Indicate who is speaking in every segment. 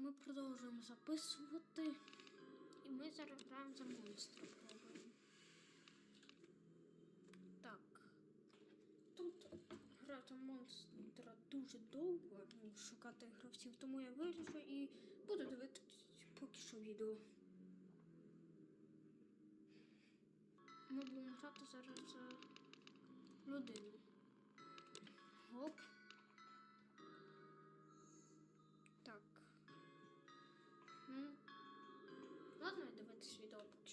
Speaker 1: ми продовжуємо записувати. І ми зараз граємо за монстра пробуємо. Так. Тут грати монстра дуже довго, шукати гравців, тому я вирішу і буду дивитися поки що відео. Ми будемо грати зараз за людину. Гоп. Ладно, дивитись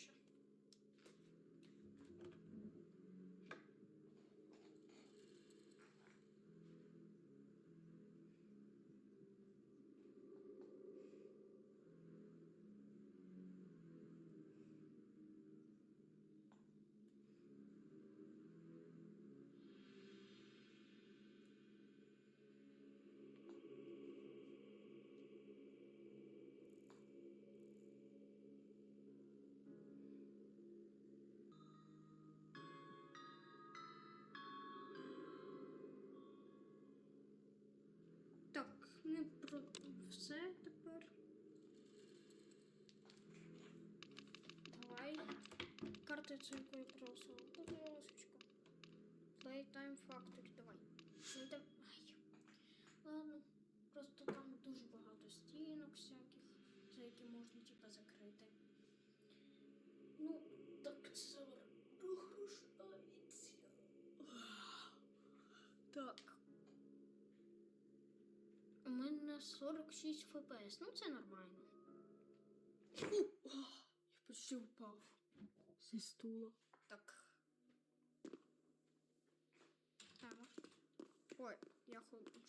Speaker 1: ми про все тепер. Давай. Картицю, яку я просила. Будь ласочка. Playtime Factory, давай. Давай. Ладно. Просто там дуже багато стінок всяких, за які можна типа закрити. Ну, так це прогрушається. Так. У 46 FPS, ну це нормально. Я почти впав зі стула. Так. Так. Ой, я ходжу.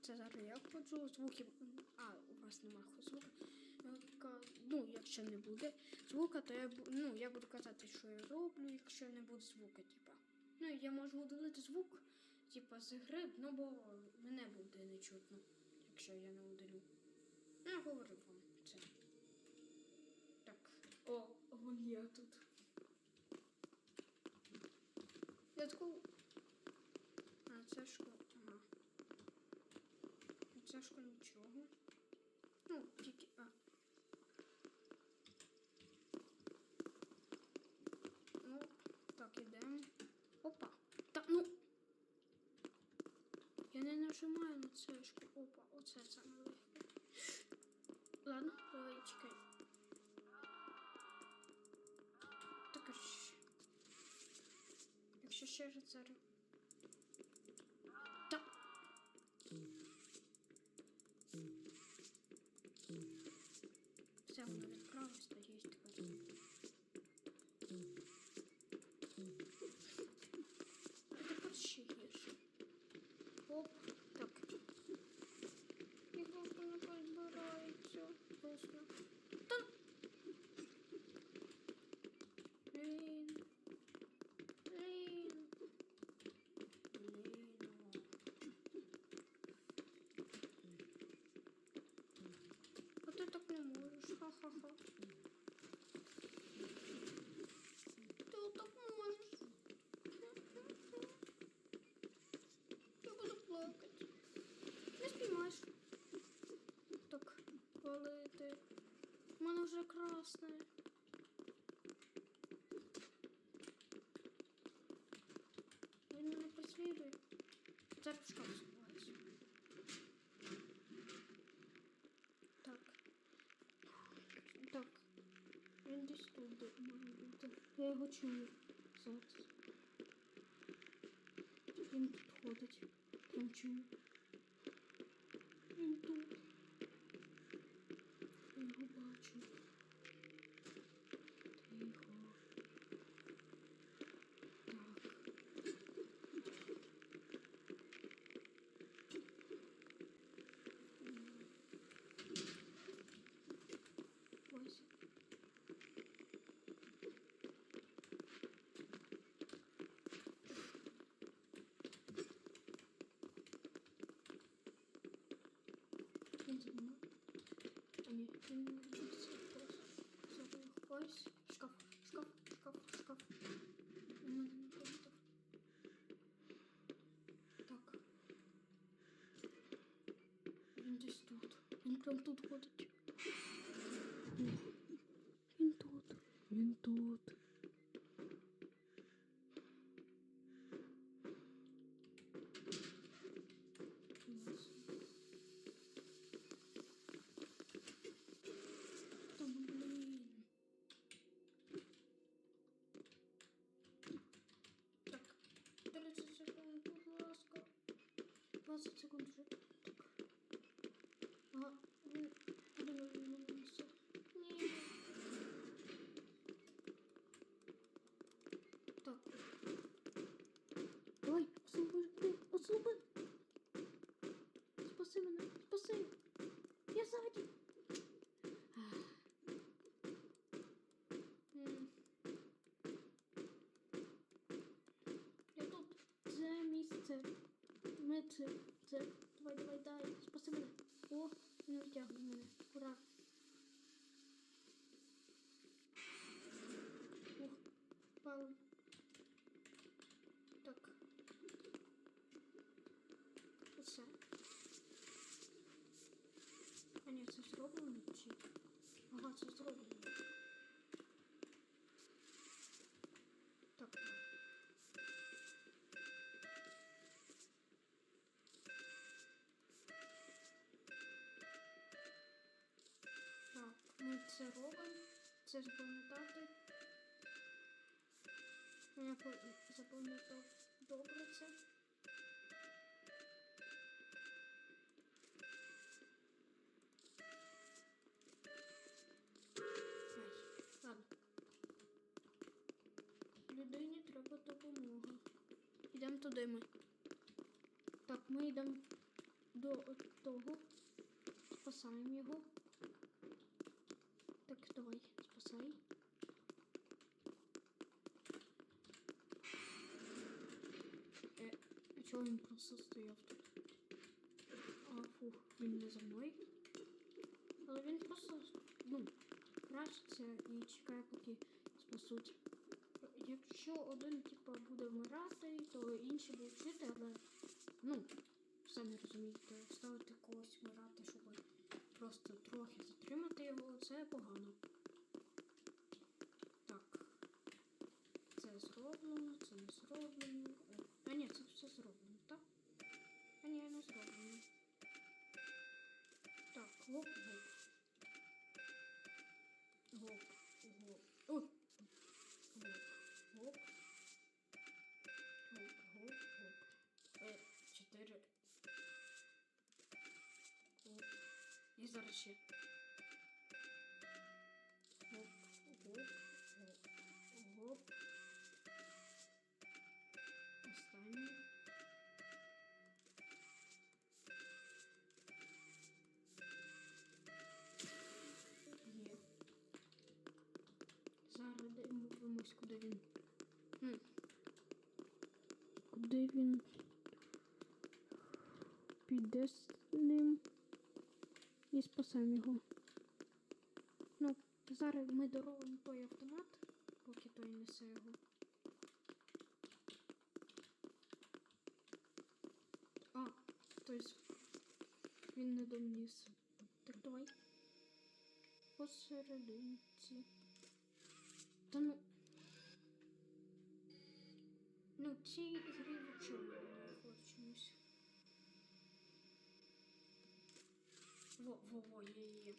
Speaker 1: Це зараз я ходжу, звуки. А, у вас нема звука. Ну, якщо не буде звука, то я ну, я буду казати, що я роблю, якщо не буде звука, типа. Ну, я можу удалити звук, типа, з гри, ну бо мене буде не чутно, якщо я не удалю. Ну, я говорю вам це. Так. О, вон я тут. Я таку. А, це школа. Ага. Це ж нічого. Ну, тільки. А. Ну, так, ідемо. Опа. Та ну. Я не нажимаю на цешку. Опа, оце саме легке. Ладно, давай, чекай. Так. Якщо ще раз зараз. Та. Все, воно відправилось, надіюсь, тепер. А тепер ще гірше. Оп, так. І просто не розбирається. Просто. Та. Блін. Блін. Блін. А ти так не можеш, ха-ха-ха. Ти отак не можеш. Я буду плакати. Не спіймаєш. Так, валити. Вже красне. Він мене преслідує. В шкаф сховаюся. Так. Так. Він десь тут може бути. Я його чую зараз. Він тут ходить. Прям чую. Він тут. Я його бачу. Тихо. Так. Ось. Він тут нема. А ні, він не чується просто. Забув. Ось. Шкаф, шкаф, шкаф, шкаф. Він мене не помітив. Так. Він десь тут. Він прям тут ходить. Місце. Ні. Так. Давай, ослаби, ти, ослаби. Спаси мене, спаси. Я ззаді. Ах. М. Я тут. Це місце. Ми це. Давай, давай, дай. Спаси мене. О, він витягнув мене. Ура. Ух, пал. Так. Оце. А ні, це зроблено чи? Ага, це зроблено. Так. Так, ми це робимо. Це запам'ятати. Я запам'ятав добре це. Ладно. Людині треба допомога. Йдемо туди ми. Так, ми йдемо до того. Спасаємо його. Так, давай, спасай. Е, а чого він просто стояв тут? А, фух, він не за мною. Але він просто, ну, крашиться і чекає, поки спасуть. Якщо один, типа, буде вмирати, то інші будуть жити, але, ну, самі розумієте, ставити когось вмирати, щоб просто трохи затримати його, це погано. Так. Це зроблено, це не зроблено. Е, А ні, це все зроблено, так? А ні, не зроблено. Так, гоп, гоп. Гоп, гоп. Ой! Гоп, гоп. Гоп, гоп, гоп. Е, чотири. Гоп. І зараз ще. Гоп, гоп, гоп, гоп. Останній. Є. Зараз дивимось, куди він. Хм. Куди він піде з ним і спасемо його. Ну, зараз ми доробимо той автомат, поки той несе його. А, тобто він не доніс. Так давай. Посерединці. Та ну. Ну, ці грі взагалі не хочемось. Во, во, во, є, є.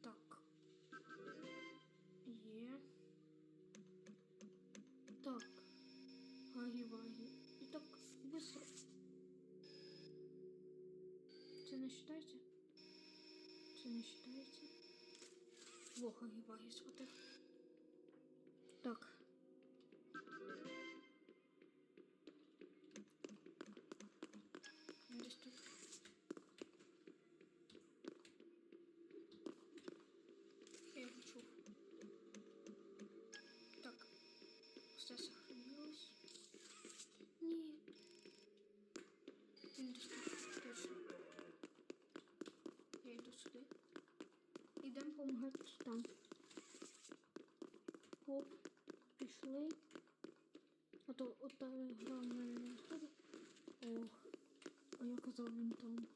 Speaker 1: Так. Є. Так. Гагі-вагі. І так быстро. Це не считається? Це не считається? Во, гагі-вагі схватив. Так. все сохранилось. Ні. Він доступний точно. Я йду сюди. Йдемо допомагати там. Хоп, пішли. А то от та гра в мене не виходить. А я казав він там.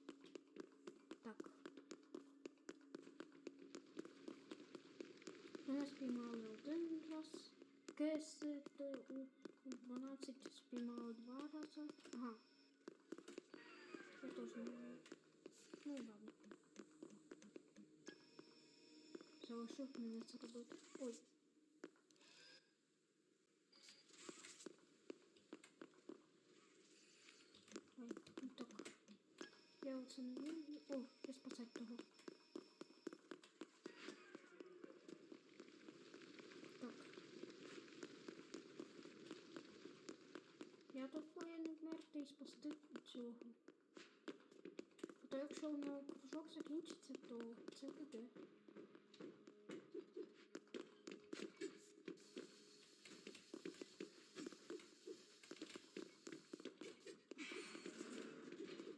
Speaker 1: Так. Мене спіймали один раз. То у у 12 спіймали два рази. Ага. Я теж не знаю. Ну ладно. Залишив мене це робити. Ой. Ой, ну так. Я оце не вмію. О, я спасать того. Я тут повинен вмерти і спасти цього. То якщо воно кружок закінчиться, то це буде.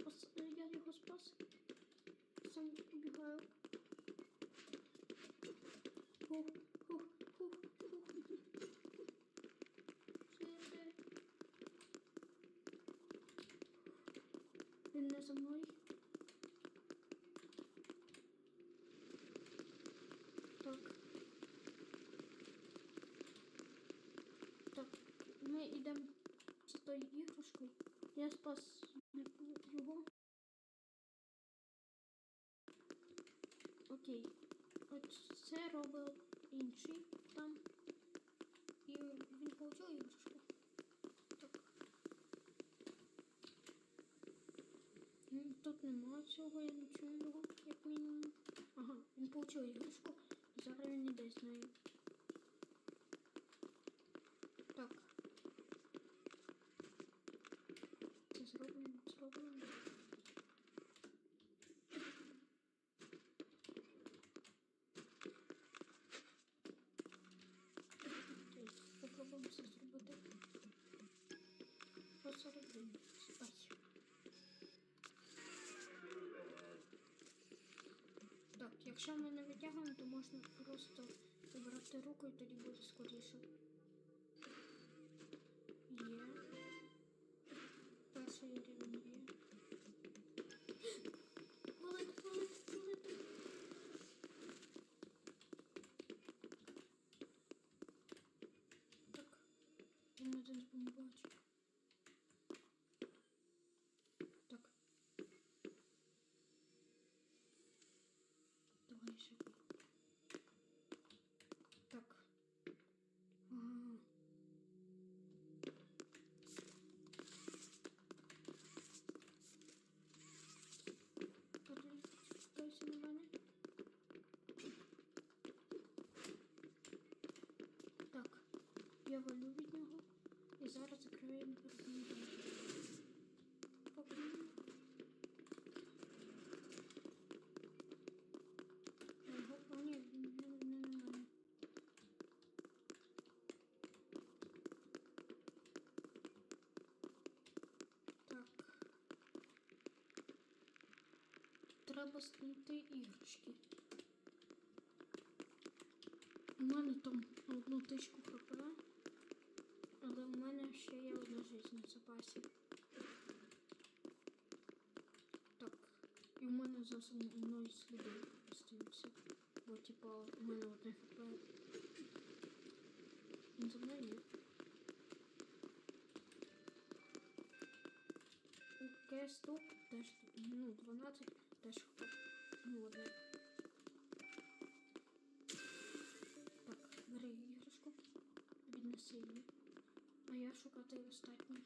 Speaker 1: Спас... е, Я його спас. Сам убігаю. Хух, хух, хух, хух. Жити. Він не за мною. Так. Так, ми йдемо за тою іграшкою. Я спас його. Окей. От це робив інший там. І він получив іграшку. Так. Тут немає цього, я не чую його, як мінімум. Ага, він получив іграшку. І зараз він іде з нею. Так. Це зроблено, зроблено. Окей, попробуємо це зробити. По 41. Ай. Так, якщо ми не витягуємо, то можна просто забрати руку і тоді буде скоріше. На мене. Так, я валю від нього і зараз закриваємо перед. Поки. Його, о, ні, він не, не на мене. Так. Треба іграшки. У мене там одну тичку хп, але у мене ще є одна жизнь в запасі. Так, і у мене за мною сліди остаються. Бо типа у мене одне хп. Він за мною є. У кесту теж ну, 12 теж одне. Так, бери іграшку. Віднеси її. А я шукати останній.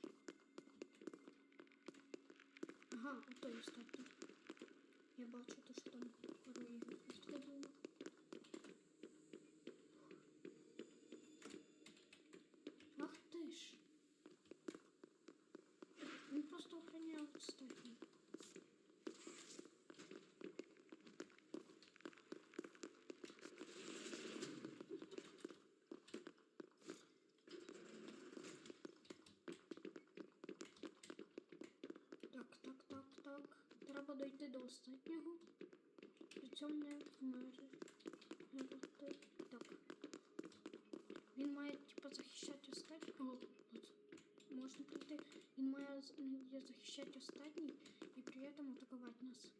Speaker 1: Ага, отой останній. Я бачу, то що там пару ігор відходило. Ах ти ж. Він просто охраняв останній. Так, так, так. Треба дойти до останнього. При цьому не вмерти. Так. Він має, типу, захищати. От. Можна прийти. Він має захищати останній і при этом атакувати нас.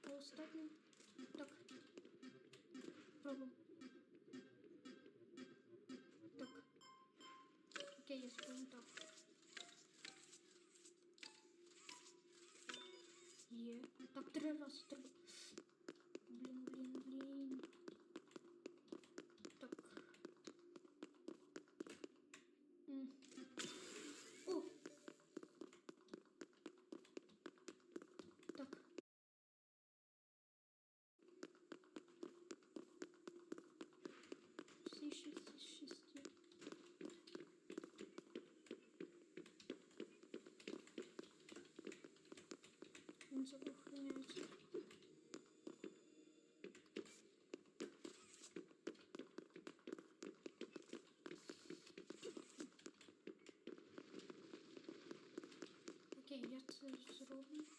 Speaker 1: По останньому. dinsdag so ineens. Oké, okay, jetzt ist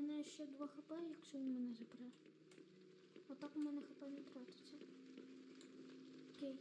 Speaker 1: мене ще 2 хп, якщо він мене забере. Отак у мене хп не тратиться. Окей.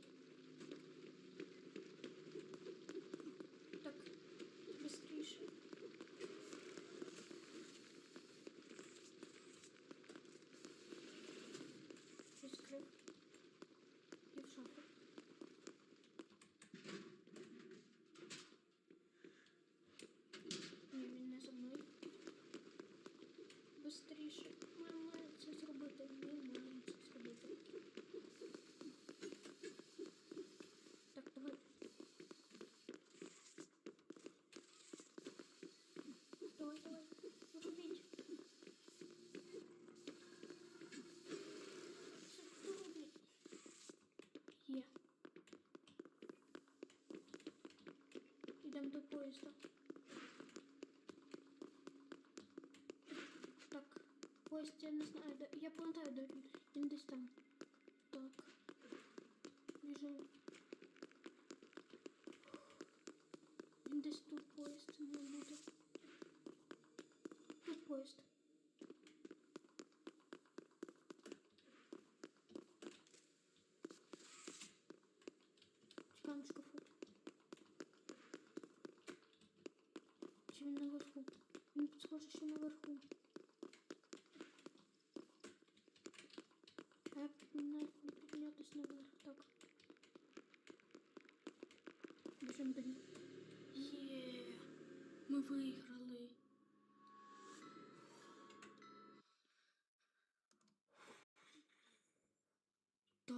Speaker 1: поїзда. Так, поїзд я не знаю, де... я пам'ятаю, до він там. схоже, що наверху. А Я піднятися наверх, так. Біжимо до нього. Є, ми виграли.